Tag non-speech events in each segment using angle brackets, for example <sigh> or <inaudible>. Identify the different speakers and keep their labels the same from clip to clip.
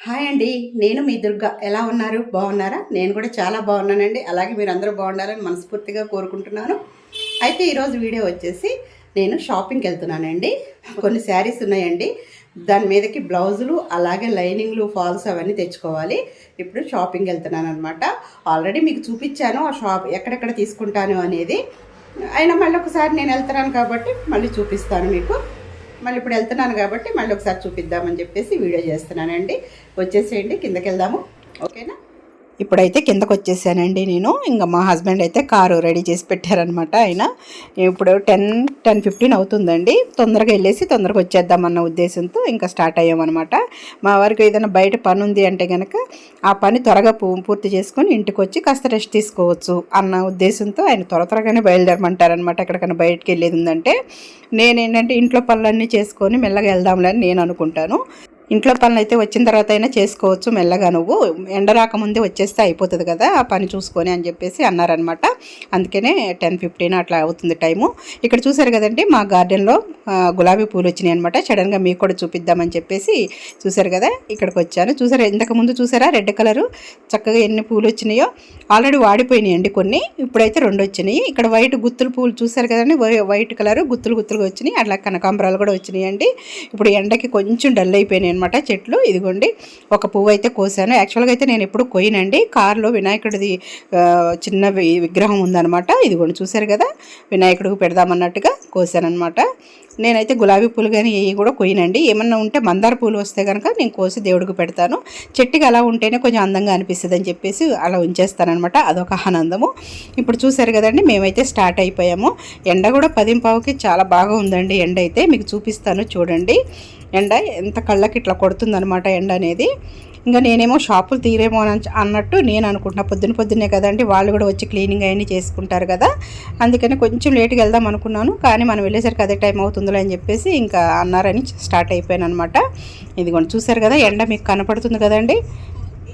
Speaker 1: Hi అండి నేను మీ దుర్గ. ఎలా ఉన్నారు? బాగున్నారా? నేను కూడా చాలా బాగున్నానండి. అలాగే మీరు అందరూ బాగుండాలని మనస్ఫూర్తిగా కోరుకుంటున్నాను. అయితే ఈరోజు వీడియో వచ్చేసి నేను షాపింగ్కి వెళ్తున్నానండి. కొన్ని శారీస్ ఉన్నాయండి. దాని మీదకి బ్లౌజులు అలాగే లైనింగ్లు ఫాల్స్ అవన్నీ తెచ్చుకోవాలి. ఇప్పుడు షాపింగ్ వెళ్తున్నాను అనమాట ఆల్రెడీ మీకు చూపించాను ఆ షాప్ ఎక్కడెక్కడ తీసుకుంటాను అనేది. అయినా మళ్ళీ ఒకసారి నేను వెళ్తున్నాను కాబట్టి మళ్ళీ చూపిస్తాను మీకు. మళ్ళీ ఇప్పుడు వెళ్తున్నాను కాబట్టి మళ్ళీ ఒకసారి చూపిద్దామని చెప్పేసి వీడియో చేస్తున్నానండి. వచ్చేసేయండి కిందకి వెళ్దాము. ఓకేనా? ఇప్పుడైతే కిందకు వచ్చేసానండి నేను. ఇంకా మా హస్బెండ్ అయితే కారు రెడీ చేసి పెట్టారనమాట ఆయన. ఇప్పుడు టెన్ టెన్ ఫిఫ్టీన్ అవుతుందండి. తొందరగా వెళ్ళేసి తొందరగా వచ్చేద్దామన్న ఉద్దేశంతో ఇంకా స్టార్ట్ అయ్యామన్నమాట. మా వారికి ఏదైనా బయట పని ఉంది అంటే కనుక ఆ పని త్వరగా పూర్తి చేసుకొని ఇంటికి వచ్చి కాస్త రెస్ట్ తీసుకోవచ్చు అన్న ఉద్దేశంతో ఆయన త్వర త్వరగానే బయలుదేరమంటారనమాట ఎక్కడికైనా బయటకు వెళ్ళేది ఉందంటే. నేనేంటంటే ఇంట్లో పనులన్నీ చేసుకొని మెల్లగా వెళ్దాంలే అని నేను అనుకుంటాను. ఇంట్లో పనులు అయితే వచ్చిన తర్వాత అయినా చేసుకోవచ్చు మెల్లగా నువ్వు. ఎండ రాకముందే వచ్చేస్తే అయిపోతుంది కదా ఆ పని చూసుకొని అని చెప్పేసి అన్నారనమాట. అందుకనే టెన్ ఫిఫ్టీన్ అట్లా అవుతుంది టైము. ఇక్కడ చూసారు కదండి మా గార్డెన్లో గులాబీ పూలు వచ్చినాయి అనమాట సడన్గా మీకు కూడా చూపిద్దామని చెప్పేసి చూసారు కదా ఇక్కడికి వచ్చాను. చూసారు ఇంతకు ముందు చూసారా రెడ్ కలరు? చక్కగా ఎన్ని పూలు వచ్చినాయో. ఆల్రెడీ వాడిపోయినాయండి కొన్ని ఇప్పుడైతే రెండు వచ్చినాయి. ఇక్కడ వైట్ గుత్తులు పూలు చూసారు కదండి వై- వైట్ కలరు గుత్తులు గుత్తులుగా వచ్చినాయి. అట్లా కనకాంబరాలు కూడా వచ్చినాయండి. ఇప్పుడు ఎండకి కొంచెం డల్ అయిపోయినాయి అనమాట చెట్లు. ఇదిగోండి ఒక పువ్వు అయితే కోసాను. యాక్చువల్గా అయితే నేను ఎప్పుడు కొయ్యనండి. కారులో వినాయకుడిది చిన్న వి- విగ్రహం ఉందనమాట ఇదిగోండి చూసారు కదా? వినాయకుడికి పెడదామన్నట్టుగా కోసానమాట నేనైతే గులాబీ పూలు కానీ ఏవి కూడా కొయ్యనండి. ఏమన్నా ఉంటే మందార పూలు వస్తే కనుక నేను కోసి దేవుడికి పెడతాను. చెట్టుకి అలా ఉంటేనే కొంచెం అందంగా అనిపిస్తుంది అని చెప్పేసి అలా ఉంచేస్తానమాట అదొక ఆనందము. ఇప్పుడు చూసారు కదండి మేమైతే స్టార్ట్ అయిపోయాము. ఎండ కూడా పదింపావుకి చాలా బాగా ఉందండి ఎండ అయితే మీకు చూపిస్తాను చూడండి. ఎండ ఎంత కళ్ళకి ఇట్లా కొడుతుందనమాట ఎండ అనేది ఇంకా నేనేమో షాపులు తీరేమో అని అన్నట్టు నేను అనుకుంటున్నా పొద్దున పొద్దున్నే కదండి వాళ్ళు కూడా వచ్చి క్లీనింగ్ అవన్నీ చేసుకుంటారు కదా. అందుకని కొంచెం లేట్గా వెళ్దాం అనుకున్నాను కానీ మనం వెళ్ళేసరికి అదే టైం అవుతుందిలే అని చెప్పేసి ఇంకా అన్నారని స్టార్ట్ అయిపోయాను అనమాట ఇదిగోండి చూసారు కదా ఎండ మీకు కనపడుతుంది కదండి.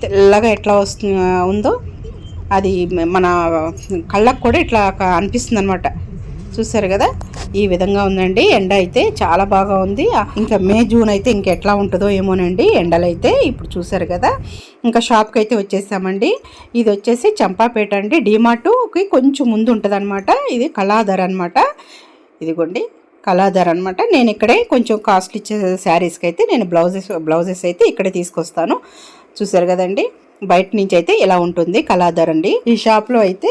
Speaker 1: తెల్లగా ఎట్లా వస్తు ఉందో అది మన కళ్ళకు కూడా ఇట్లా అనిపిస్తుంది అనమాట చూసారు కదా? ఈ విధంగా ఉందండి. ఎండ అయితే చాలా బాగా ఉంది. ఇంకా మే జూన్ అయితే ఇంకెట్లా ఉంటుందో ఏమోనండి. ఎండలు అయితే ఇప్పుడు చూసారు కదా? ఇంకా షాప్కి అయితే వచ్చేసామండి. ఇది వచ్చేసి చంపాపేట అండి. డిమార్టుకి కొంచెం ముందు ఉంటుంది అనమాట ఇది కళాధర్ అనమాట ఇదిగోండి. కళాధర్ అనమాట నేను ఇక్కడే కొంచెం కాస్ట్లీ శారీస్కి అయితే నేను బ్లౌజెస్ బ్లౌజెస్ అయితే ఇక్కడే తీసుకొస్తాను. చూసారు కదండి? బయట నుంచి అయితే ఇలా ఉంటుంది. కళాధర్ అండి. ఈ షాప్లో అయితే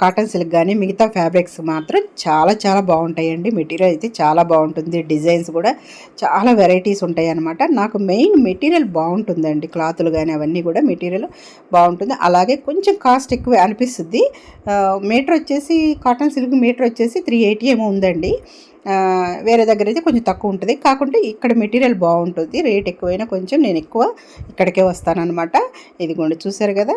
Speaker 1: కాటన్ సిల్క్ కానీ మిగతా ఫ్యాబ్రిక్స్ మాత్రం చాలా చాలా బాగుంటాయండి. మెటీరియల్ అయితే చాలా బాగుంటుంది. డిజైన్స్ కూడా చాలా వెరైటీస్ ఉంటాయి అనమాట నాకు మెయిన్ మెటీరియల్ బాగుంటుందండి. క్లాతులు కానీ అవన్నీ కూడా మెటీరియల్ బాగుంటుంది. అలాగే కొంచెం కాస్ట్ ఎక్కువ అనిపిస్తుంది. మీటర్ వచ్చేసి కాటన్ సిల్క్ మీటర్ వచ్చేసి త్రీ ఎయిటీ ఏమో ఉందండి. వేరే దగ్గర అయితే కొంచెం తక్కువ ఉంటుంది. కాకుంటే ఇక్కడ మెటీరియల్ బాగుంటుంది. రేట్ ఎక్కువైనా కొంచెం నేను ఎక్కువ ఇక్కడికే వస్తానన్నమాట. ఇదిగోండి చూసారు కదా?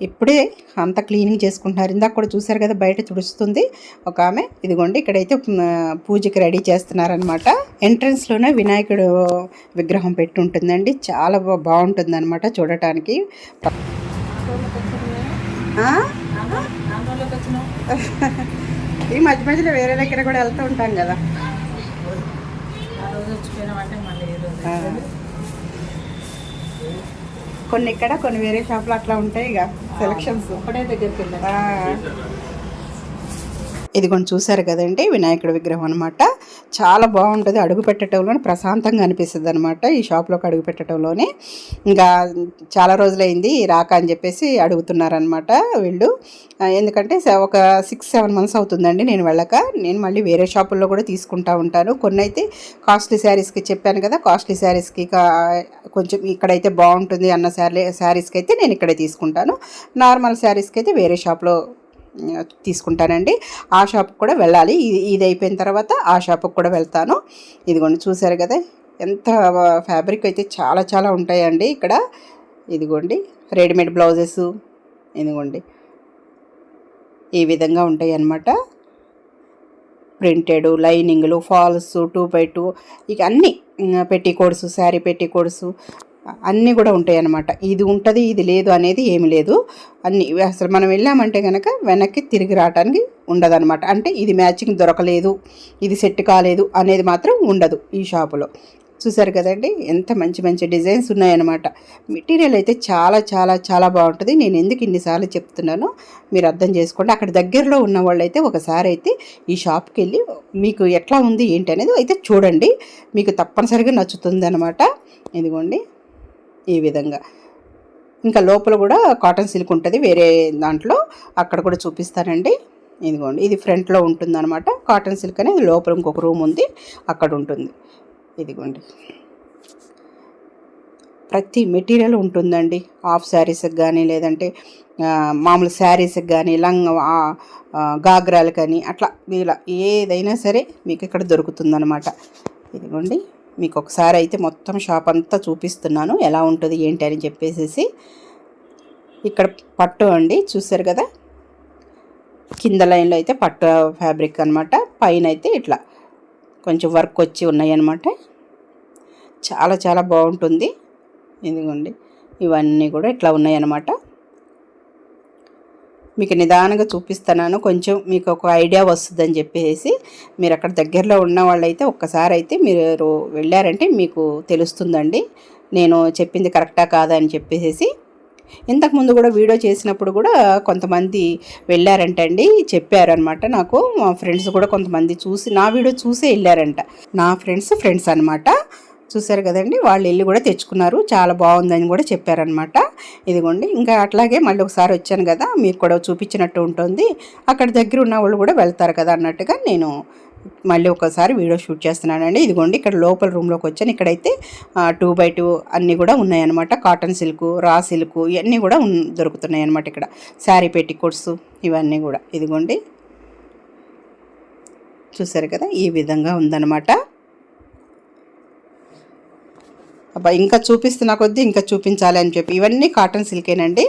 Speaker 1: ఇప్పుడే అంతా క్లీనింగ్ చేసుకుంటున్నారు. ఇందాక కూడా చూసారు కదా బయట తుడుస్తుంది ఒక ఆమె. ఇదిగోండి ఇక్కడైతే పూజకి రెడీ చేస్తున్నారనమాట ఎంట్రన్స్లోనే వినాయకుడు విగ్రహం పెట్టి ఉంటుందండి చాలా బా- బాగుంటుందన్నమాట చూడటానికి? <laughs> ఈ మధ్య మధ్యలో వేరే దగ్గర కూడా వెళ్తూ ఉంటాం కదా. ఆ. కొన్ని ఇక్కడ కొన్ని వేరే షాపులు అట్లా ఉంటాయి ఇక సెలక్షన్స్
Speaker 2: ఒకటే దగ్గరికి వెళ్ళాను
Speaker 1: ఇదిగోండి చూసారు కదండి వినాయకుడి విగ్రహం అనమాట చాలా బాగుంటుంది అడుగు పెట్టడంలోనే ప్రశాంతంగా అనిపిస్తుంది అనమాట ఈ షాప్లోకి అడుగు పెట్టడంలోనే ఇంకా చాలా రోజులైంది రాక అని చెప్పేసి అడుగుతున్నారనమాట వీళ్ళు. ఎందుకంటే ఒక సిక్స్ సెవెన్ మంత్స్ అవుతుందండి నేను వెళ్ళక. నేను మళ్ళీ వేరే షాపుల్లో కూడా తీసుకుంటా ఉంటాను. కొన్ని అయితే కాస్ట్లీ శారీస్కి చెప్పాను కదా కాస్ట్లీ శారీస్కి కొంచెం ఇక్కడైతే బాగుంటుంది అన్న శారీ శారీస్కి అయితే నేను ఇక్కడే తీసుకుంటాను. నార్మల్ శారీస్కి అయితే వేరే షాప్లో తీసుకుంటానండి. ఆ షాప్కి కూడా వెళ్ళాలి. ఇది ఇది అయిపోయిన తర్వాత ఆ షాప్కి కూడా వెళ్తాను. ఇదిగోండి చూసారు కదా? ఎంత ఫ్యాబ్రిక్ అయితే చాలా చాలా ఉంటాయండి ఇక్కడ. ఇదిగోండి రెడీమేడ్ బ్లౌజెస్. ఇదిగోండి. ఈ విధంగా ఉంటాయి అన్నమాట ప్రింటెడ్ లైనింగ్లు ఫాల్స్ టూ బై టూ ఇక అన్నీ పెట్టి కోడ్స్ శారీ పెట్టి కోడ్స్ అన్నీ కూడా ఉంటాయి అన్నమాట ఇది ఉంటుంది ఇది లేదు అనేది ఏమి లేదు. అన్ని అసలు మనం వెళ్ళామంటే కనుక వెనక్కి తిరిగి రావడానికి ఉండదన్నమాట. అంటే ఇది మ్యాచింగ్ దొరకలేదు ఇది సెట్ కాలేదు అనేది మాత్రం ఉండదు ఈ షాపులో. చూసారు కదండి ఎంత మంచి మంచి డిజైన్స్ ఉన్నాయన్నమాట. మెటీరియల్ అయితే చాలా చాలా చాలా బాగుంటుంది. నేను ఎందుకు ఇన్నిసార్లు చెప్తున్నానో మీరు అర్థం చేసుకోండి. అక్కడ దగ్గరలో ఉన్న వాళ్ళైతే ఒకసారి అయితే ఈ షాప్కి వెళ్ళి మీకు ఎట్లా ఉంది ఏంటి అనేది అయితే చూడండి. మీకు తప్పనిసరిగా నచ్చుతుంది అనమాట ఇదిగోండి. ఈ విధంగా. ఇంకా లోపల కూడా కాటన్ సిల్క్ ఉంటుంది. వేరే దాంట్లో అక్కడ కూడా చూపిస్తానండి. ఇదిగోండి ఇది ఫ్రంట్లో ఉంటుందన్నమాట. కాటన్ సిల్క్ అనేది లోపల ఇంకొక రూమ్ ఉంది అక్కడ ఉంటుంది. ఇదిగోండి. ప్రతి మెటీరియల్ ఉంటుందండి. హాఫ్ శారీస్కి కానీ లేదంటే మామూలు శారీస్కి కానీ లంగ్ గాగ్రాలు కానీ అట్లా ఇలా ఏదైనా సరే మీకు ఇక్కడ దొరుకుతుందన్నమాట. ఇదిగోండి. మీకు ఒకసారి అయితే మొత్తం షాప్ అంతా చూపిస్తున్నాను. ఎలా ఉంటుంది ఏంటి అని చెప్పేసి ఇక్కడ పట్టు అండి చూసారు కదా? కింద లైన్లో అయితే పట్టు ఫ్యాబ్రిక్ అనమాట పైన అయితే ఇట్లా కొంచెం వర్క్ వచ్చి ఉన్నాయి అనమాట చాలా చాలా బాగుంటుంది. ఇదిగోండి ఇవన్నీ కూడా ఇట్లా ఉన్నాయి మీకు నిదానంగా చూపిస్తున్నాను. కొంచెం మీకు ఒక ఐడియా వస్తుందని చెప్పేసి మీరు అక్కడ దగ్గరలో ఉన్న వాళ్ళైతే ఒక్కసారి అయితే మీరు వెళ్ళారంటే మీకు తెలుస్తుందండి. నేను చెప్పింది కరెక్టా కాదా అని చెప్పేసి ఇంతకుముందు కూడా వీడియో చేసినప్పుడు కూడా కొంతమంది వెళ్ళారంటండి. చెప్పారనమాట నాకు. మా ఫ్రెండ్స్ కూడా కొంతమంది చూసి నా వీడియో చూసే వెళ్ళారంట. నా ఫ్రెండ్స్ ఫ్రెండ్స్ అనమాట చూసారు కదండి వాళ్ళు వెళ్ళి కూడా తెచ్చుకున్నారు. చాలా బాగుందని కూడా చెప్పారనమాట ఇదిగోండి ఇంకా అట్లాగే మళ్ళీ ఒకసారి వచ్చాను కదా మీకు కూడా చూపించినట్టు ఉంటుంది. అక్కడ దగ్గర ఉన్న వాళ్ళు కూడా వెళ్తారు కదా అన్నట్టుగా నేను మళ్ళీ ఒకసారి వీడియో షూట్ చేస్తున్నానండి. ఇదిగోండి ఇక్కడ లోపల రూమ్లోకి వచ్చాను. ఇక్కడైతే టూ బై టూ అన్నీ కూడా ఉన్నాయన్నమాట. కాటన్ సిల్క్ రా సిల్క్ ఇవన్నీ కూడా దొరుకుతున్నాయి అనమాట ఇక్కడ. శారీ పెట్టికోట్స్ ఇవన్నీ కూడా. ఇదిగోండి. చూసారు కదా ఈ విధంగా ఉందన్నమాట. అబ్బా ఇంకా చూపిస్తున్న కొద్దీ ఇంకా చూపించాలి అని చెప్పి. ఇవన్నీ కాటన్ సిల్కేనండి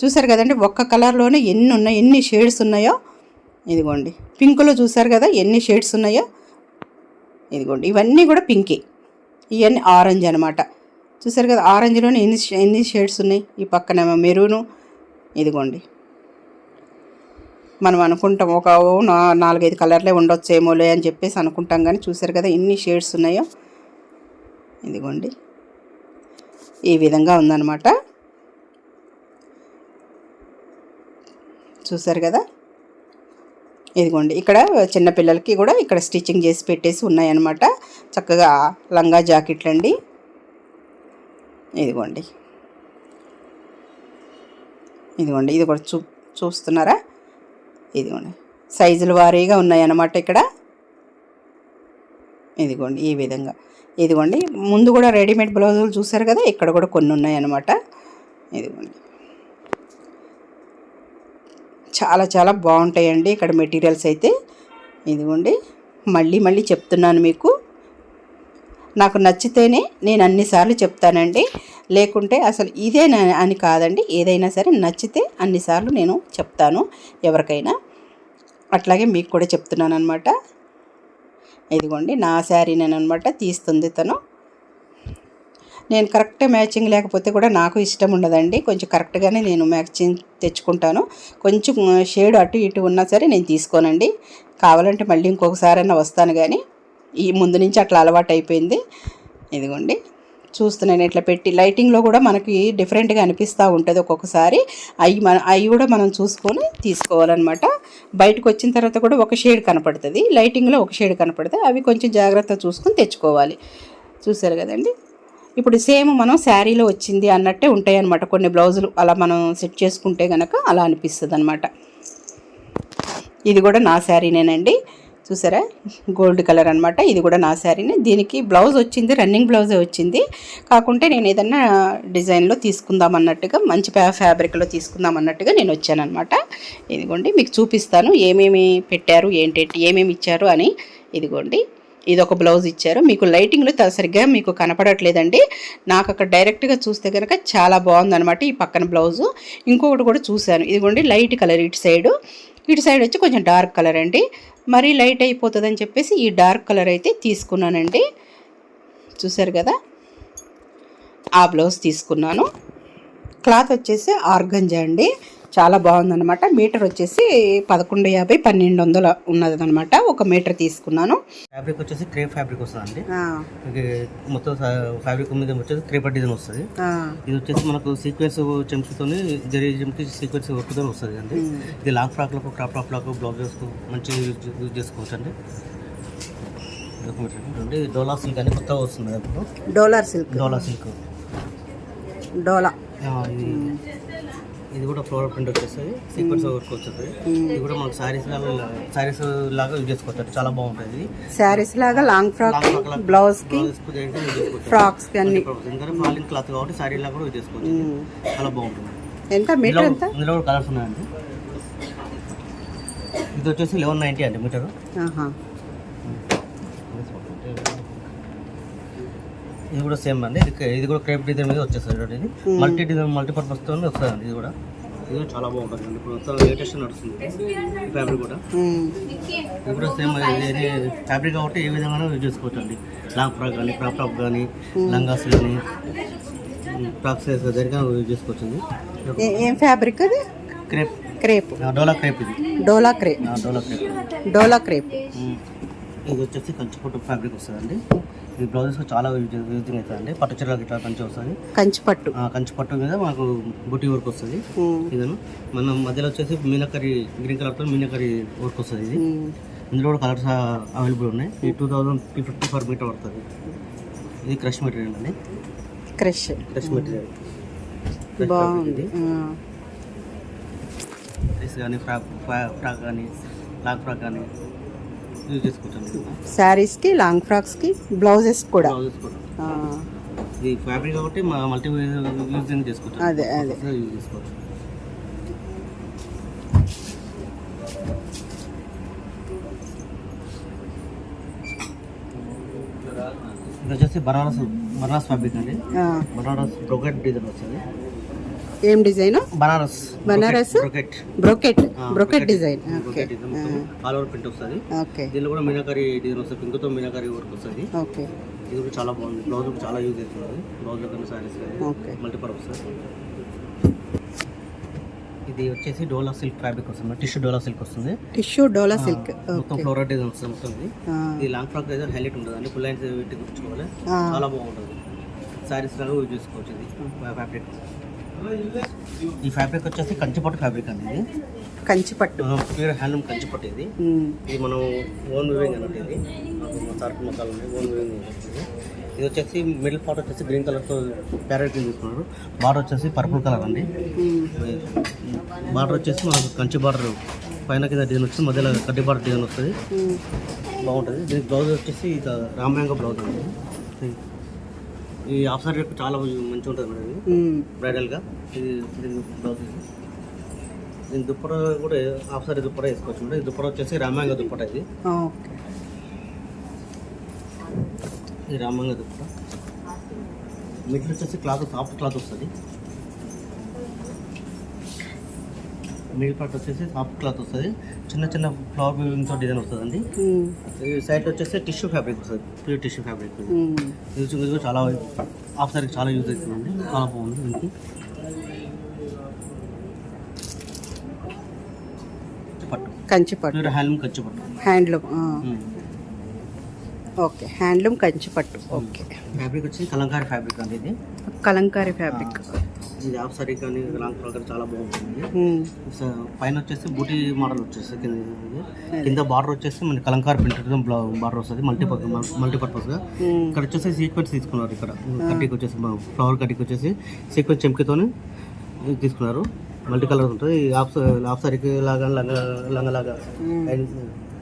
Speaker 1: చూసారు కదండి ఒక్క కలర్లోనే ఎన్ని ఉన్నాయి ఎన్ని షేడ్స్ ఉన్నాయో? ఇదిగోండి. పింక్లో చూసారు కదా ఎన్ని షేడ్స్ ఉన్నాయో? ఇదిగోండి. ఇవన్నీ కూడా పింకే ఇవన్నీ ఆరెంజ్ అనమాట. చూసారు కదా ఆరెంజ్లోనే ఎన్ని ఎన్ని షేడ్స్ ఉన్నాయి? ఈ పక్కన మెరూను. ఇదిగోండి. మనం అనుకుంటాం ఒక ఓ నాలుగైదు కలర్లే ఉండొచ్చేమోలే అని చెప్పేసి అనుకుంటాం కానీ చూసారు కదా ఎన్ని షేడ్స్ ఉన్నాయో? ఇదిగోండి. ఈ విధంగా ఉందన్నమాట. చూసారు కదా? ఇదిగోండి ఇక్కడ చిన్నపిల్లలకి కూడా ఇక్కడ స్టిచ్చింగ్ చేసి పెట్టేసి ఉన్నాయన్నమాట. చక్కగా లంగా జాకెట్లు అండి ఇదిగోండి. ఇదిగోండి ఇది కూడా చూ చూస్తున్నారా? ఇదిగోండి. సైజులు వారీగా ఉన్నాయన్నమాట ఇక్కడ. ఇదిగోండి ఈ విధంగా. ఇదిగోండి ముందు కూడా రెడీమేడ్ బ్లౌజులు చూసారు కదా ఇక్కడ కూడా కొన్ని ఉన్నాయన్నమాట. ఇదిగోండి. చాలా చాలా బాగుంటాయండి ఇక్కడ మెటీరియల్స్ అయితే. ఇదిగోండి మళ్ళీ మళ్ళీ చెప్తున్నాను మీకు. నాకు నచ్చితేనే నేను అన్నిసార్లు చెప్తానండి. లేకుంటే అసలు ఇదే నా- అని కాదండి ఏదైనా సరే నచ్చితే అన్నిసార్లు నేను చెప్తాను ఎవరికైనా. అట్లాగే మీకు కూడా చెప్తున్నాను అనమాట ఇదిగోండి నా శారీ నేను అనమాట తీస్తుంది తను. నేను కరెక్ట్ మ్యాచింగ్ లేకపోతే కూడా నాకు ఇష్టం ఉండదండి. కొంచెం కరెక్ట్గానే నేను మ్యాచింగ్ తెచ్చుకుంటాను. కొంచెం షేడ్ అటు ఇటు ఉన్నా సరే నేను తీసుకోనండి. కావాలంటే మళ్ళీ ఇంకొకసారైనా వస్తాను కానీ ఈ ముందు నుంచి అట్లా అలవాటు అయిపోయింది ఇదిగోండి. చూస్తున్నాను ఇట్లా పెట్టి లైటింగ్లో కూడా మనకి డిఫరెంట్గా అనిపిస్తూ ఉంటుంది ఒక్కొక్కసారి. అవి మన అవి కూడా మనం చూసుకొని తీసుకోవాలన్నమాట. బయటకు వచ్చిన తర్వాత కూడా ఒక షేడ్ కనపడుతుంది. లైటింగ్లో ఒక షేడ్ కనపడుతుంది. అవి కొంచెం జాగ్రత్త చూసుకొని తెచ్చుకోవాలి. చూసారు కదండి? ఇప్పుడు సేమ్ మనం శారీలో వచ్చింది అన్నట్టే ఉంటాయి అనమాట కొన్ని బ్లౌజులు అలా మనం సెట్ చేసుకుంటే కనుక అలా అనిపిస్తుంది అనమాట ఇది కూడా నా శారీనేనండి చూసారా? గోల్డ్ కలర్ అనమాట ఇది కూడా నా శారీనే. దీనికి బ్లౌజ్ వచ్చింది రన్నింగ్ బ్లౌజే వచ్చింది. కాకుంటే నేను ఏదన్నా డిజైన్లో తీసుకుందాం అన్నట్టుగా మంచి ఫ్యాబ్రిక్లో తీసుకుందాం అన్నట్టుగా నేను వచ్చానమాట ఇదిగోండి మీకు చూపిస్తాను ఏమేమి పెట్టారు ఏంటేంటి ఏమేమి ఇచ్చారు అని. ఇదిగోండి ఇది ఒక బ్లౌజ్ ఇచ్చారు. మీకు లైటింగ్లో సరిగ్గా మీకు కనపడట్లేదండి. నాకు అక్కడ డైరెక్ట్గా చూస్తే కనుక చాలా బాగుందన్నమాట ఈ పక్కన బ్లౌజు. ఇంకొకటి కూడా చూశాను. ఇదిగోండి లైట్ కలర్ ఇటు సైడు. ఇటు సైడ్ వచ్చి కొంచెం డార్క్ కలర్ అండి. మరీ లైట్ అయిపోతుందని చెప్పేసి ఈ డార్క్ కలర్ అయితే తీసుకున్నానండి. చూసారు కదా? ఆ బ్లౌజ్ తీసుకున్నాను. క్లాత్ వచ్చేసి ఆర్గంజా అండి. చాలా బాగుందన్నమాట. మీటర్ వచ్చేసి పదకొండు యాభై పన్నెండు వందలు ఉన్నది అనమాట ఒక మీటర్ తీసుకున్నాను.
Speaker 2: ఫ్యాబ్రిక్ వచ్చేసి క్రేప్ ఫ్యాబ్రిక్ వస్తుంది
Speaker 1: ఆ,
Speaker 2: మీకు మొత్తం ఫ్యాబ్రిక్ మీద వచ్చేసి క్రేపర్ డిజైన్ వస్తుంది. ఇది వచ్చేసి మనకు సీక్వెన్స్ చెంచుతోని జరి చెంకి సీక్వెన్స్ వర్క్తో వస్తుంది అండి. ఇది లాంగ్ ఫ్రాక్లకు క్రాప్ టాప్లకు బ్లౌజెస్కు మంచిగా యూజ్ యూజ్ చేసుకోవచ్చు అండి డోలా సిల్క్ అని కొత్తగా వస్తుంది ఇప్పుడు
Speaker 1: డోలార్ సిల్క్
Speaker 2: డోలా సిల్క్
Speaker 1: డోలా.
Speaker 2: ఇది కూడా ఫ్లోర్ ప్రింట్ వచ్చేస్తుంది. సీక్వెన్స్ వర్క్ వస్తుంది ఇది కూడా మనకు సారీస్ సారీస్ లాగా యూజ్ చేసుకోవచ్చు. చాలా బాగుంటుంది ఇది.
Speaker 1: శారీస్ లాగా లాంగ్ ఫ్రాక్
Speaker 2: లాగా
Speaker 1: బ్లౌజ్కి ఫ్రాక్స్కి అన్ని.
Speaker 2: ఎందుకంటే ఫాలింగ్ క్లాత్ కాబట్టి సారీ లాగా కూడా యూజ్ చేసుకోవచ్చు. చాలా బాగుంటుంది.
Speaker 1: ఎంత? మీటర్ ఎంత?
Speaker 2: ఇందులో కూడా కలర్స్ ఉన్నాయండి. ఇది వచ్చేసి లెవెన్ నైంటీ అండి మీటర్. ఇది కూడా సేమ్ అండి. ఇది ఇది కూడా క్రేప్ డిజైన్ మీద వచ్చేస్తుంది ఇది. మల్టీ డిజైన్ మల్టీపర్పస్తో వస్తుంది ఇది కూడా. ఇది కూడా చాలా బాగుంటుంది అండి. ఇప్పుడు లేటెస్ట్ నడుస్తుంది. ఫ్యాబ్రిక్ కూడా.
Speaker 1: ఉమ్.
Speaker 2: ఇది కూడా సేమ్ ఫ్యాబ్రిక్ కాబట్టి ఏ విధంగా యూజ్ చేసుకోవచ్చు అండి లాంగ్ ఫ్రాక్ కానీ క్రాప్ టాప్ కానీ లంగాస్ కానీ ఫ్రాక్స్ దగ్గరగా యూజ్ చేసుకోవచ్చు
Speaker 1: ఏ- ఫ్యాబ్రిక్ అది?
Speaker 2: క్రేప్
Speaker 1: క్రేప్
Speaker 2: డోలా క్రేప్ ఇది.
Speaker 1: డోలా క్రేప్
Speaker 2: డోలా క్రేప్
Speaker 1: డోలా క్రేప్
Speaker 2: మ్మ్. ఇది వచ్చేసి కంచిపట్టు ఫ్యాబ్రిక్ వస్తుందండి. ఇది బ్లౌజెస్ చాలా యూజ్ యూజింగ్ అవుతుందండి పట్టు చీరలకు ఇట్లా మంచిగా వస్తుంది.
Speaker 1: కంచి పట్టు.
Speaker 2: ఆ, కంచిపట్టు మీద మనకు బుటీ వర్క్ వస్తుంది. ఇదను? మన మధ్యలో వచ్చేసి మీనకరి గ్రీన్ కలర్తో మీనకరి వర్క్ వస్తుంది ఇది. ఇందులో కూడా కలర్స్ అవైలబుల్ ఉన్నాయి. ఈ two thousand fifty per meter పడుతుంది. ఇది క్రష్ మెటీరియల్ అండి.
Speaker 1: క్రష్
Speaker 2: క్రష్ మెటీరియల్
Speaker 1: బాగుంది.
Speaker 2: కానీ ఫ్రాక్ ఫ్రాక్ కానీ లాంగ్ ఫ్రాక్ కానీ యూజ్ చేసుకోవచ్చు
Speaker 1: శారీస్కి లాంగ్ ఫ్రాక్స్కి బ్లౌజెస్ కూడా.
Speaker 2: ఇది ఫ్యాబ్రిక్ కాబట్టి మల్టీ చేసుకోవచ్చు
Speaker 1: అదే అదే.
Speaker 2: యూజ్ చేసుకోవచ్చు. ఇది వచ్చేసి బనారస్ బనారస్ ఫ్యాబ్రిక్ అండి. బనారస్ బ్రోకెట్ డిజైన్ వస్తుంది.
Speaker 1: ఏం design?
Speaker 2: Banaras.
Speaker 1: Banaras?
Speaker 2: Brocade.
Speaker 1: Brocade. Brocade design. Okay.
Speaker 2: All over print వస్తుంది.
Speaker 1: ఓకే.
Speaker 2: దీనిలో కూడా మీనాకరి డిజైన్ వస్తుంది. మీనాకరి వర్క్ వస్తుంది.
Speaker 1: ఓకే.
Speaker 2: ఇది కూడా చాలా బాగుంది. బ్లౌజ్ చాలా యూజ్ అవుతుంది బ్లౌజ్ కానీ సారీస్ కానీ
Speaker 1: ఓకే.
Speaker 2: మల్టీపర్పస్ ఇది వచ్చేసి డోలా సిల్క్ ఫ్యాబ్రిక్ వస్తుంది. టిష్యూ డోలా సిల్క్ వస్తుంది.
Speaker 1: టిష్యూ డోలా సిల్క్.
Speaker 2: మొత్తం ఫ్లోరల్ డిజైన్ వస్తుంది ఇది. లాంగ్ ఫ్రాక్ హైలైట్ ఉంటుంది. అండి ఫుల్ లైన్స్ పెట్టి. చాలా బాగుంటుంది. సారీస్ లాగా యూజ్ చేసుకోవచ్చు ఇది. ఫ్యాబ్రిక్ ఈ ఫ్యాబ్రిక్ వచ్చేసి కంచిపట్టు ఫ్యాబ్రిక్ అండి ఇది.
Speaker 1: కంచి పట్టు
Speaker 2: ప్యూర్ హ్యాండ్లూమ్ కంచిపట్టు ఇది. ఇది మనం ఓన్ వివింగ్ అన్నట్టు ఇది. సరుకు మొక్కలు ఉన్నాయి ఓన్ వివింగ్ ఇది. ఇది వచ్చేసి మిడిల్ పార్ట్ వచ్చేసి గ్రీన్ కలర్తో ప్యారెట్ తీసుకున్నారు. బార్డర్ వచ్చేసి పర్పుల్ కలర్ అండి. బార్డర్ వచ్చేసి మనకు కంచి బార్డర్ పైన కింద డిజైన్ వస్తుంది మధ్యలో కడ్డీ బార్డర్ డిజైన్ వస్తుంది. బాగుంటుంది. దీనికి బ్లౌజ్ వచ్చేసి ఇక రామ్యాంగ బ్లౌజ్ అండి. ఈ హాఫ్ సారీ చాలా మంచిగా ఉంటుంది మేడం ఇది. బ్రైడల్గా ఇది దీని బ్లౌజ్ ఇది. దీని దుప్పట కూడా హాఫ్ సారీ దుప్పట వేసుకోవచ్చు మేడం. ఈ దుప్పట వచ్చేసి రామ్యాంగ దుప్పట ఇది. ఇది రామంగ దుప్పట. మిడిల్ వచ్చేసి క్లాత్ సాఫ్ట్ క్లాత్ వస్తుంది. మిడిల్ పార్ట్ వచ్చేసి సాఫ్ట్ క్లాత్ వస్తుంది. చిన్న చిన్న ఫ్లవర్ వీవింగ్తో డిజైన్ వస్తుందండి. సైడ్ వచ్చేసి టిష్యూ ఫ్యాబ్రిక్ వస్తుంది. ప్యూర్ టిష్యూ ఫ్యాబ్రిక్ ఇది కూడా చాలా హాఫ్ సారీ చాలా యూజ్ అవుతుందండి. చాలా బాగుంది దీనికి. పట్టు
Speaker 1: కంచి పట్టు
Speaker 2: ప్యూర్ హ్యాండ్లూమ్ ఖర్చు పట్టు
Speaker 1: హ్యాండ్లూమ్. ఓకే హ్యాండ్లూమ్ కంచి పట్టు ఓకే
Speaker 2: ఫ్యాబ్రిక్ వచ్చి కలంకారీ ఫ్యాబ్రిక్ అండి ఇది.
Speaker 1: కలంకారీ ఫ్యాబ్రిక్
Speaker 2: ఇది హాఫ్ సారీ కానీ లాంగ్ ఫ్రాక్ కానీ చాలా బాగుంటుంది. పైన వచ్చేసి బూటీ మోడల్ వచ్చేసి కింద. కింద బార్డర్ వచ్చేసి మన కలంకార్ ప్రింటెడ్ బార్డర్ వస్తుంది. మల్టీ
Speaker 1: మల్టీపర్పస్గా.
Speaker 2: ఇక్కడ వచ్చేసి సీక్వెన్స్ తీసుకున్నారు ఇక్కడ. కడ్డీకి వచ్చేసి ఫ్లవర్ కడ్డీకి వచ్చేసి సీక్వెన్స్ చెంకితోని తీసుకున్నారు. మల్టీ కలర్ ఉంటుంది ఈ హాఫ్ హాఫ్ సారీకి లాగా లంగ లంగలాగా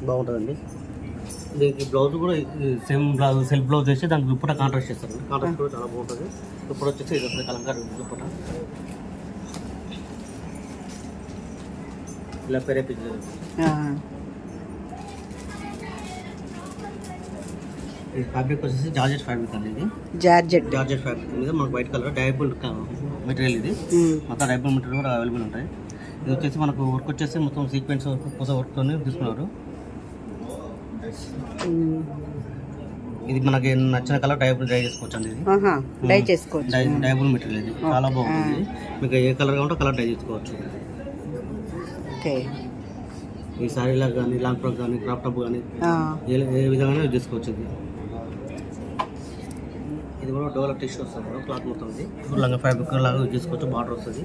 Speaker 2: బాగుంటుందండి. దీనికి బ్లౌజ్ కూడా సేమ్ బ్లౌజ్ సెల్ఫ్ బ్లౌజ్ చేసి దానికి దుప్పట కాంట్రాస్ట్ చేస్తారు. కాంట్రాస్ట్ కూడా చాలా బాగుంటుంది. దుప్పట వచ్చేసి ఇది వస్తుంది కలంకార్ దుప్పట. ఇలా పెరే పిక్చర్
Speaker 1: ఆ.
Speaker 2: ఈ ఫ్యాబ్రిక్ వచ్చేసి జార్జెట్ ఫ్యాబ్రిక్ అండి ఇది.
Speaker 1: జార్జెట్.
Speaker 2: జార్జెట్ ఫ్యాబ్రిక్ మీద మనకు వైట్ కలర్ డైబుల్ మెటీరియల్ ఇది. మొత్తం డైబుల్ మెటీరియల్ కూడా అవైలబుల్ ఉంటాయి. ఇది వచ్చేసి మనకు వర్క్ వచ్చేసి మొత్తం సీక్వెన్స్ వర్క్ పూస వర్క్తో తీసుకున్నారు. ఇది మనకి నచ్చిన కలర్ డైబుల్ డ్రై చేసుకోవచ్చు అండి ఇది.
Speaker 1: డై చేసుకోవచ్చు.
Speaker 2: డై డైబుల్ మెటీరియల్ ఇది. చాలా బాగుంటుంది. మీకు ఏ కలర్ కావాలంటే కలర్ డై చేసుకోవచ్చు.
Speaker 1: ఓకే.
Speaker 2: ఈ శారీలా కానీ లాంగ్ ఫ్రాక్ కానీ క్రాప్ టాప్ కానీ ఏ ఏ విధంగా యూజ్ చేసుకోవచ్చు ఇది. ఇది కూడా డోలా టిష్యూ వస్తుంది మేడం క్లాత్ మొత్తం ఇది. లంగా ఫ్యాబ్రిక్ లాగా యూజ్ చేసుకోవచ్చు బార్డర్ వస్తుంది.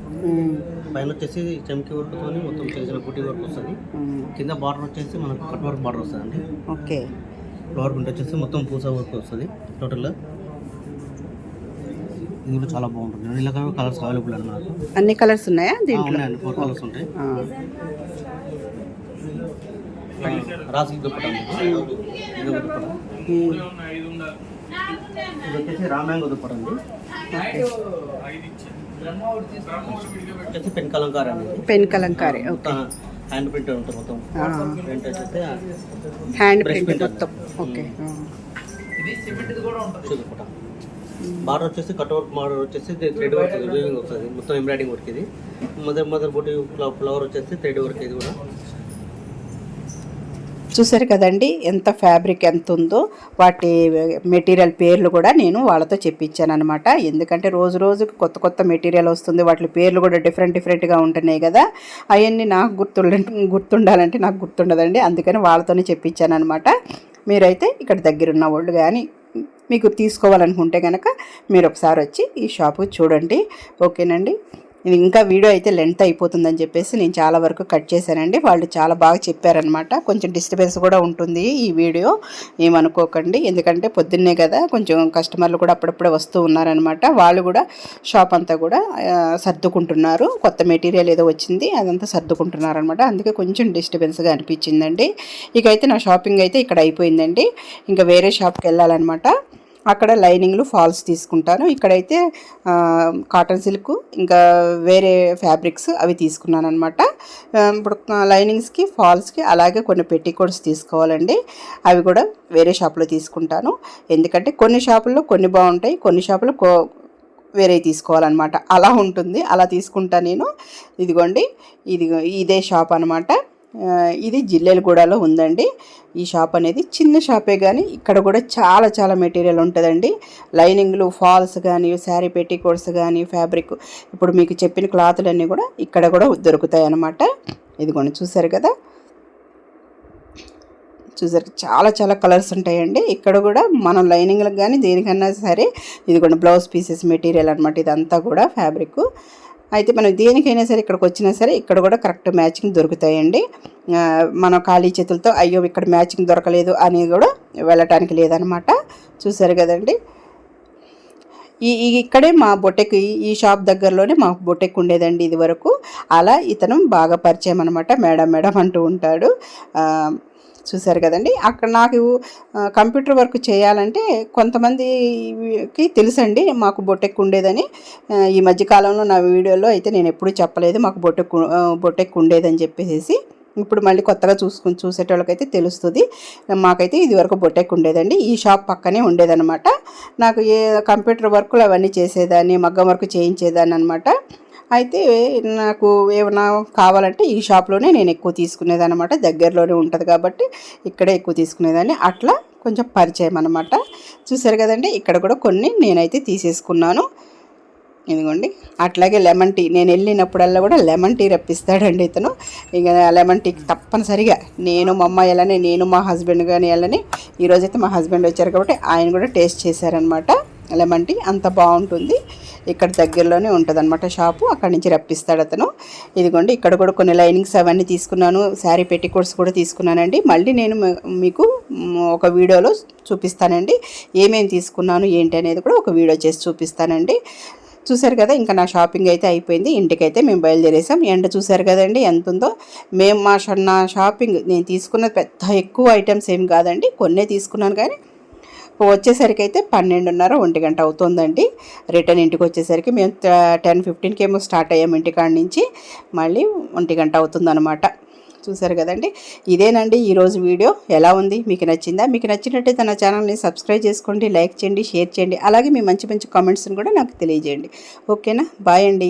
Speaker 2: పైన వచ్చేసి చెంకి వర్క్తో మొత్తం చిన్న చిన్న బుట్టి వర్క్ వస్తుంది. కింద బార్డర్ వచ్చేసి మనకు కట్ వర్క్ బార్డర్ వస్తుంది అండి
Speaker 1: ఓకే.
Speaker 2: ఫ్లవర్ ప్రింట్ వచ్చేసి మొత్తం పూసా వర్క్ వస్తుంది టోటల్గా ఇది కూడా చాలా బాగుంటుంది ఇలా కలర్స్ అవైలబుల్ అండి మనకు.
Speaker 1: అన్ని కలర్స్ ఉన్నాయా దీంట్లో?
Speaker 2: ఉన్నాయండి. ఫోర్ కలర్స్ ఉంటాయి. రాసి దుప్పట ఇది దుప్పట. ఇది వచ్చేసి రామ్యాంగో దుప్పట అండి పెన్ కలంకారీ అండి.
Speaker 1: Pen Kalamkari okay.
Speaker 2: Hand print ఉంటుంది మొత్తం. ప్రింట్
Speaker 1: హ్యాండ్ ప్రింట్ మొత్తం ఓకే.
Speaker 2: బార్డర్ వచ్చేసి కట్ వర్క్ బార్డర్ వచ్చేసి థ్రెడ్ వర్క్ వీవింగ్ వస్తుంది. మొత్తం ఎంబ్రాయిడింగ్ వర్క్ ఇది. మదర్ మదర్ బుట్టి ఫ్లవర్ వచ్చేసి థ్రెడ్ వర్క్ ఇది కూడా.
Speaker 1: చూసారు కదండి ఎంత ఫ్యాబ్రిక్ ఎంత ఉందో వాటి మెటీరియల్ పేర్లు కూడా నేను వాళ్ళతో చెప్పించాను అనమాట ఎందుకంటే రోజు రోజుకు కొత్త కొత్త మెటీరియల్ వస్తుంది వాటి పేర్లు కూడా డిఫరెంట్ డిఫరెంట్గా ఉంటున్నాయి కదా. అవన్నీ నాకు గుర్తుండ గుర్తుండాలంటే నాకు గుర్తుండదండి అందుకని వాళ్ళతోనే చెప్పించాను అనమాట మీరైతే ఇక్కడ దగ్గరున్న వాళ్ళు కానీ మీకు తీసుకోవాలనుకుంటే కనుక మీరు ఒకసారి వచ్చి ఈ షాపు చూడండి. ఓకేనండి? ఇది ఇంకా వీడియో అయితే లెంత్ అయిపోతుందని చెప్పేసి నేను చాలా వరకు కట్ చేశానండి. వాళ్ళు చాలా బాగా చెప్పారనమాట కొంచెం డిస్టర్బెన్స్ కూడా ఉంటుంది ఈ వీడియో. ఏమనుకోకండి. ఎందుకంటే పొద్దున్నే కదా కొంచెం కస్టమర్లు కూడా అప్పుడప్పుడే వస్తూ ఉన్నారనమాట వాళ్ళు కూడా షాప్ అంతా కూడా సర్దుకుంటున్నారు. కొత్త మెటీరియల్ ఏదో వచ్చింది అదంతా సర్దుకుంటున్నారు అనమాట అందుకే కొంచెం డిస్టర్బెన్స్గా అనిపించిందండి. ఇక అయితే నా షాపింగ్ అయితే ఇక్కడ అయిపోయిందండి. ఇంకా వేరే షాప్కి వెళ్ళాలన్నమాట. అక్కడ లైనింగ్లు ఫాల్స్ తీసుకుంటాను. ఇక్కడైతే కాటన్ సిల్క్ ఇంకా వేరే ఫ్యాబ్రిక్స్ అవి తీసుకున్నాను అనమాట ఇప్పుడు లైనింగ్స్కి ఫాల్స్కి అలాగే కొన్ని పెట్టికోట్స్ తీసుకోవాలండి. అవి కూడా వేరే షాప్లో తీసుకుంటాను. ఎందుకంటే కొన్ని షాపుల్లో కొన్ని బాగుంటాయి కొన్ని షాపులో కో వేరే తీసుకోవాలన్నమాట. అలా ఉంటుంది. అలా తీసుకుంటా నేను. ఇదిగోండి. ఇది ఇదే షాప్ అనమాట ఇది జిల్లెలగూడలో ఉందండి. ఈ షాప్ అనేది చిన్న షాపే కానీ ఇక్కడ కూడా చాలా చాలా మెటీరియల్ ఉంటుందండి. లైనింగ్లు ఫాల్స్ కానీ శారీ పెట్టికోట్స్ కానీ ఫ్యాబ్రిక్ ఇప్పుడు మీకు చెప్పిన క్లాతులన్నీ కూడా ఇక్కడ కూడా దొరుకుతాయి అన్నమాట ఇదిగోండి చూసారు కదా? చూసారు చాలా చాలా కలర్స్ ఉంటాయండి. ఇక్కడ కూడా మనం లైనింగ్లకు కానీ దేనికన్నా సరే ఇది కూడా బ్లౌజ్ పీసెస్ మెటీరియల్ అనమాట ఇదంతా కూడా ఫ్యాబ్రిక్. అయితే మనం దేనికైనా సరే ఇక్కడికి వచ్చినా సరే ఇక్కడ కూడా కరెక్ట్ మ్యాచింగ్ దొరుకుతాయండి. మనం ఖాళీ చేతులతో అయ్యో ఇక్కడ మ్యాచింగ్ దొరకలేదు అనేది కూడా వెళ్ళటానికి లేదనమాట. చూసారు కదండి. ఈ ఇక్కడే మా బొటెక్ ఈ- ఈ షాప్ దగ్గరలోనే మా బొటెక్ ఉండేదండి ఇది వరకు అలా ఇతను బాగా పరిచయం అనమాట మేడం మేడం అంటూ ఉంటాడు. చూశారు కదండి. అక్కడ నాకు కంప్యూటర్ వర్క్ చేయాలంటే కొంతమందికి తెలుసండి మాకు బొటెక్ ఉండేదని. ఈ మధ్యకాలంలో నా వీడియోలో అయితే నేను ఎప్పుడూ చెప్పలేదు మాకు బొటెక్ బొట్టెక్కు ఉండేదని చెప్పేసి ఇప్పుడు మళ్ళీ కొత్తగా చూసుకుని చూసేటోళ్ళకైతే తెలుస్తుంది. మాకైతే ఇది వరకు బొటెక్ ఉండేదండి. ఈ షాప్ పక్కనే ఉండేదనమాట నాకు ఏ కంప్యూటర్ వర్కులు అవన్నీ చేసేదాన్ని మగ్గం వర్క్ చేయించేదాన్ని అనమాట అయితే నాకు ఏమైనా కావాలంటే ఈ షాప్లోనే నేను ఎక్కువ తీసుకునేది అనమాట దగ్గరలోనే ఉంటుంది కాబట్టి ఇక్కడే ఎక్కువ తీసుకునేదాన్ని. అట్లా కొంచెం పరిచయం అనమాట చూసారు కదండి ఇక్కడ కూడా కొన్ని నేనైతే తీసేసుకున్నాను. ఇదిగోండి అట్లాగే లెమన్ టీ. నేను వెళ్ళినప్పుడల్లా కూడా లెమన్ టీ రప్పిస్తాడండి ఇతను. ఇక లెమన్ టీకి తప్పనిసరిగా. నేను మా అమ్మాయి వెళ్ళని నేను మా హస్బెండ్ కానీ వెళ్ళని ఈరోజైతే మా హస్బెండ్ వచ్చారు కాబట్టి ఆయన కూడా టేస్ట్ చేశారనమాట లెమన్ టీ అంత బాగుంటుంది. ఇక్కడ దగ్గరలోనే ఉంటుంది అనమాట షాపు. అక్కడి నుంచి రప్పిస్తాడు అతను. ఇదిగోండి ఇక్కడ కూడా కొన్ని లైనింగ్స్ అవన్నీ తీసుకున్నాను. శారీ పెట్టికోట్స్ కూడా తీసుకున్నానండి. మళ్ళీ నేను మీకు ఒక వీడియోలో చూపిస్తానండి. ఏమేమి తీసుకున్నాను ఏంటి అనేది కూడా ఒక వీడియో చేసి చూపిస్తానండి. చూసారు కదా ఇంకా నా షాపింగ్ అయితే అయిపోయింది. ఇంటికైతే మేము బయలుదేరేసాం. ఎండ చూసారు కదండి ఎంత ఉందో మేము మా నా షాపింగ్ నేను తీసుకున్న పెద్ద ఎక్కువ ఐటమ్స్ ఏం కాదండి. కొన్నే తీసుకున్నాను కానీ వచ్చేసరికి అయితే పన్నెండున్నర ఒంటి గంట అవుతుందండి. రిటర్న్ ఇంటికి వచ్చేసరికి మేము టెన్ ఫిఫ్టీన్కి ఏమో స్టార్ట్ అయ్యాము ఇంటికాడ నుంచి. మళ్ళీ ఒంటి గంట అవుతుందన్నమాట. చూసారు కదండి? ఇదేనండి ఈరోజు వీడియో. ఎలా ఉంది? మీకు నచ్చిందా? మీకు నచ్చినట్టయితే నా ఛానల్ని సబ్స్క్రైబ్ చేసుకోండి లైక్ చేయండి షేర్ చేయండి. అలాగే మీ మంచి మంచి కామెంట్స్ని కూడా నాకు తెలియజేయండి. ఓకేనా? బాయ్ అండి.